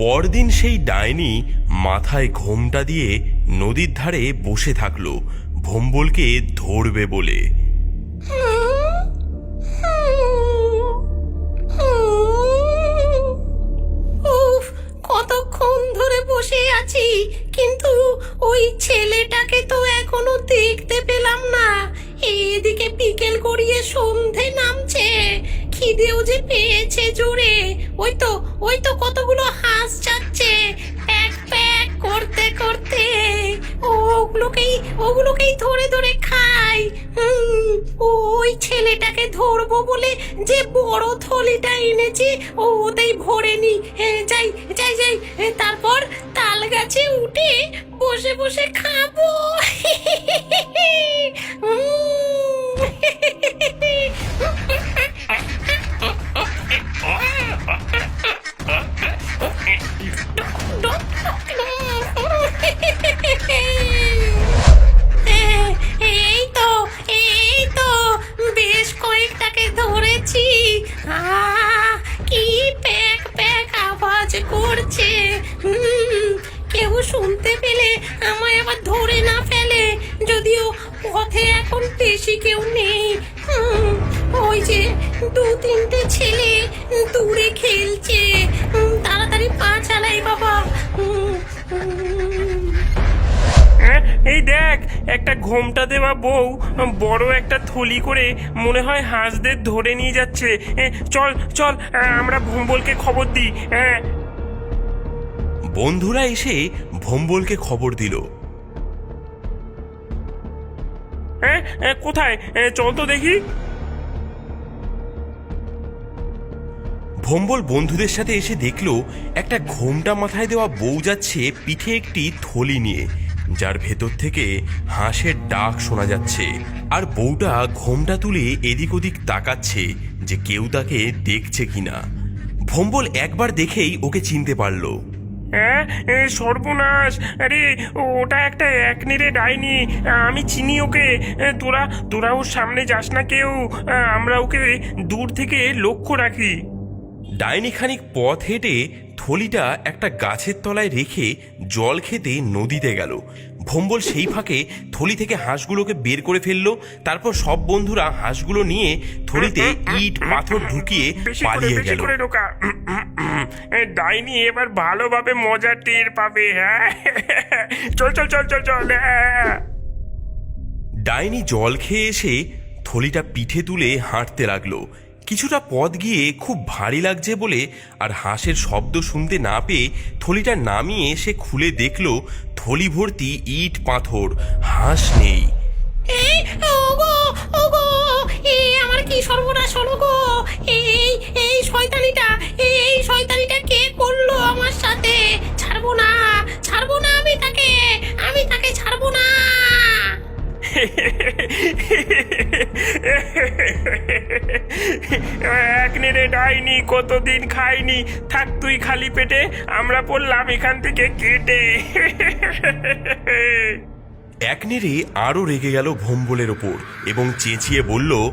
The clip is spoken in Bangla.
পরদিন সেই ডাইনি মাথায় ঘোমটা দিয়ে নদীর ধারে বসে থাকল, ভম্বলকে ধরবে বলে। কতক্ষণ ধরে বসে আছি, কিন্তু ওই ছেলেটাকে তো এখনও দেখতে পেলাম না। এদিকে বিকেল গড়িয়ে সন্ধে নামছে, খিদেও যে পেয়েছে জোরে। ওই তো ধরে ধরে খাই। ওই ছেলেটাকে ধরবো বলে যে বড় থলিটা এনেছি ওতেই ভরে নি। যাই যাই যাই। তারপর তাল গাছে উঠে বসে বসে খাব। করছে? হুম, কেউ শুনতে পেলে আমায় আবার ধরে না ফেলে। যদিও পথে এখন বেশি কেউ নেই। ওই যে দু তিনটে ছেলে দূরে খেলছে। তাড়াতাড়ি পা চালাই বাবা। হ্যাঁ, এই দেখ একটা ঘোমটা দেওয়া বউ বড় একটা থলি করে মনে হয় হাঁসদের ধরে নিয়ে যাচ্ছে। এ, চল চল আমরা ভুম্বলকে খবর দিই। হ্যাঁ বন্ধুরা এসে ভম্বলকে খবর দিল। কোথায়? চল তো দেখি। ভম্বল বন্ধুদের সাথে এসে দেখল একটা ঘোমটা মাথায় দেওয়া বউ যাচ্ছে পিঠে একটি থলি নিয়ে যার ভেতর থেকে হাঁসের ডাক শোনা যাচ্ছে। আর বউটা ঘোমটা তুলে এদিক ওদিক তাকাচ্ছে যে কেউ তাকে দেখছে কিনা। ভম্বল একবার দেখেই ওকে চিনতে পারল। হ্যাঁ? এ, সর্বনাশ। আরে ওটা একটা এক নেড়ে ডাইনি। আমি চিনি ওকে। তোরা তোরা ওর সামনে যাস না কেউ। আমরা ওকে দূর থেকে লক্ষ্য রাখি। ডাইনি খানিক পথ হেঁটে থলিটা একটা গাছের তলায় রেখে জল খেতে নদীতে গেল। ভম্বল সেই ফাঁকে থলি থেকে হাঁসগুলোকে বের করে ফেলল তারপর সব বন্ধুরা হাঁসগুলো নিয়ে থলিতে ইট পাথর ঢুকিয়ে পালিয়ে গেল। করে ঢোকা। ডাইনি এবার ভালোভাবে মজা টের পাবে হ্যাঁ? চল চল চল চল চল হ্যাঁ। ডাইনি জল খেয়ে এসে থলিটা পিঠে তুলে হাঁটতে লাগল। কিছুটা পথ গিয়ে খুব ভারী লাগছে বলে আর হাঁসের শব্দ শুনতে না পেয়ে থলিটা নামিয়ে সে খুলে দেখল থলি ভর্তি ইট পাথর হাঁস নেই। আমার কি সর্বনাশ হলো গো? এই এই শয়তানিটা এই শয়তানিটা কে করল আমার সাথে? ছাড়বো না ছাড়বো না আমি তাকে আমি তাকে ছাড়বো না। এক নেড়ে ডাইনি, কতদিন খাইনি। থাক তুই খালি পেটে, আমরা পড়লাম এখান থেকে কেটে। এক নেড়ে আরও রেগে গেল ভম্বলের ওপর এবং চেঁচিয়ে বলল